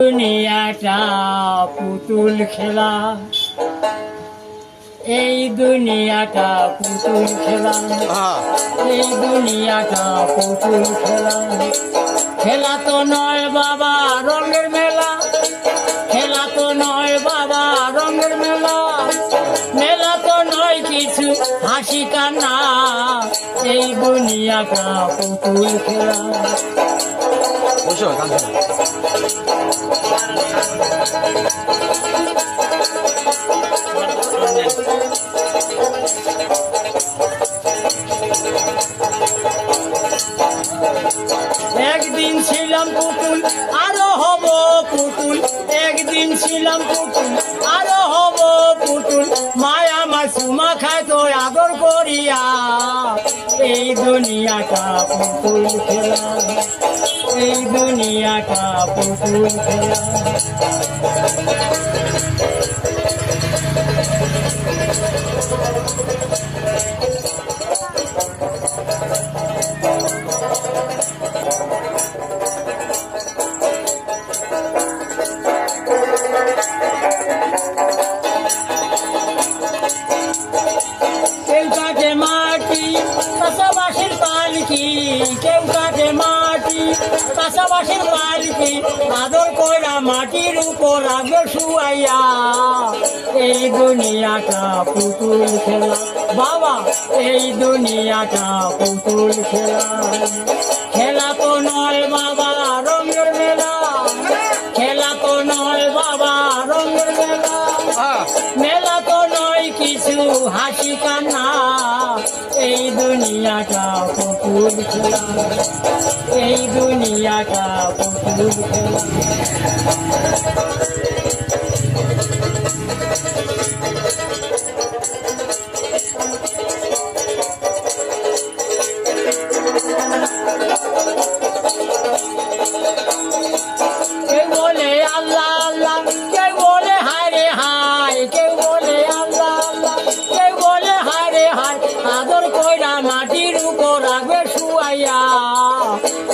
দুনিয়াটা পুতুল খেলা। এই দুনিয়াটা পুতুল খেলা। এই দুনিয়াটা পুতুল খেলা। খেলা তো নয় বাবা, রঙের মেলা। খেলা তো নয় বাবা, রঙের মেলা। মেলা তো নয় কিছু, হাসি কান্না। এই দুনিয়াটা পুতুল খেলা। একদিন ছিলাম পুতুল, আরও হব পুতুল। একদিন ছিলাম পুতুল, আরও হব পুতুল। মায়া মাসুমা খায় তো আদর করিয়া, এই দুনিয়াটা পুতুল খেলা। এই দুনিয়াটা পুতুল খেলা। পাশাপাশির পালকি আদর করা মাটির উপর আগে শুয়াইয়া এই দুনিয়াটা পুতুল খেলা। বাবা এই দুনিয়াটা পুতুল খেলা। খেলা তো নয় বাবা রঙের মেলা। খেলা তো নয় বাবা রঙের মেলা। হ্যাঁ। মেলা তো নয় কিছু হাসি কান্না। এই দুনিয়াটা পুতুল খেলা। এই দুনিয়াটা পুতুল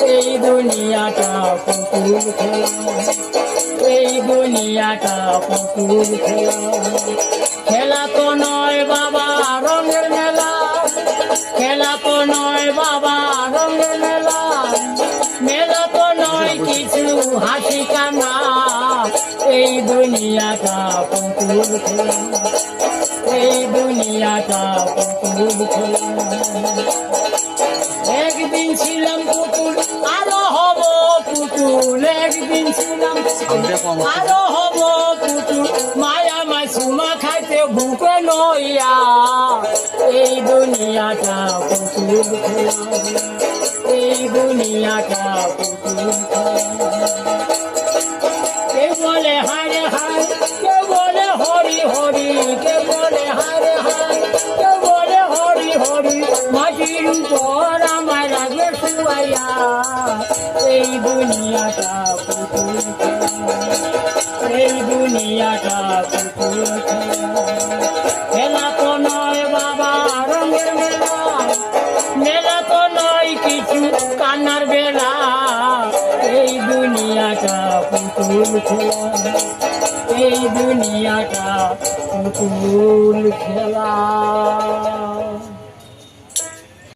এই দুনিয়াটা পুতুল খেলা। এই দুনিয়াটা পুতুল খেলা। খেলা তো নয় বাবা, রঙের মেলা। খেলা তো নয় বাবা, রঙের মেলা। মেলা তো নয় কিছু হাসি কান্না। এই দুনিয়াটা পুতুল খেলা। এই দুনিয়াটা পুতুল খেলা। ছিলাম পুতুল আরও হব পুতুল। একদিন ছিলাম আরও হব পুতুল। মায়া মাসুমা খাইতে ভুকে নইয়া এই দুনিয়াটা পুতুল এই দুনিয়াটা পুতুল এই দুনিয়াটা খেলা এই দুনিয়াটা খেলা খেলা তো নয় বাবা, রঙের মেলা। মেলা তো নয় কিছু, কান্নার বেলা। এই দুনিয়াটা খেলা এই দুনিয়াটা পুতুল খেলা